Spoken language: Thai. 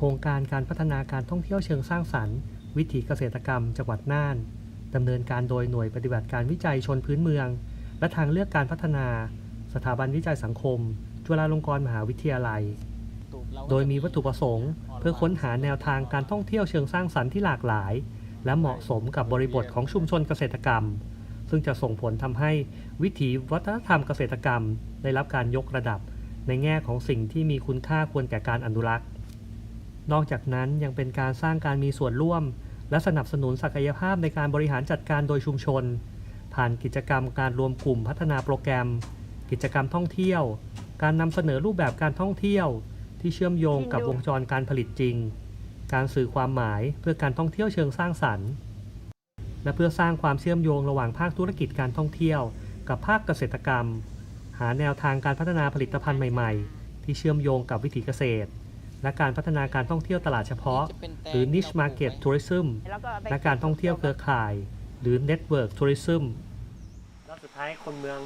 ครงการการพัฒนาการท่องเที่ยวเชิงสร้างสรรค์ วิถีเกษตรกรรมจังหวัดน่านดำเนินการโดยหน่วยปฏิบัติการวิจัยชนพื้นเมือง และทางเลือกการพัฒนา สถาบันวิจัยสังคม จุฬาลงกรณ์มหาวิทยาลัย โดยมีวัตถุประสงค์ เพื่อค้นหาแนวทางการท่องเที่ยวเชิงสร้างสรรค์ที่หลากหลาย และเหมาะสมกับบริบทของชุมชนเกษตรกรรม ซึ่งจะส่งผลทำให้วิถีวัฒนธรรมเกษตรกรรม ได้รับการยกระดับ ในแง่ของสิ่งที่มีคุณค่าควรแก่การอนุรักษ์ นอกจากนั้นยังเป็นการสร้างการมีส่วนร่วม และสนับสนุนศักยภาพในการบริหารจัดการโดยชุมชน ผ่านกิจกรรมการรวมกลุ่มพัฒนาโปรแกรม กิจกรรมท่องเที่ยว การนำเสนอรูปแบบการท่องเที่ยว ที่เชื่อมโยงกับวงจรการผลิตจริง การสื่อความหมายเพื่อการท่องเที่ยวเชิงสร้างสรรค์ และเพื่อสร้างความเชื่อมโยงระหว่างภาคธุรกิจการท่องเที่ยว กับภาคเกษตรกรรม หาแนวทางการพัฒนาผลิตภัณฑ์ใหม่ ๆ ที่เชื่อมโยงกับวิถีเกษตร และการพัฒนาการท่องเที่ยวตลาดเฉพาะ หรือ niche market tourism แล้วก็เอาไปและการท่องเที่ยวเครือข่าย หรือ network tourism แล้วสุดท้ายคนเมือง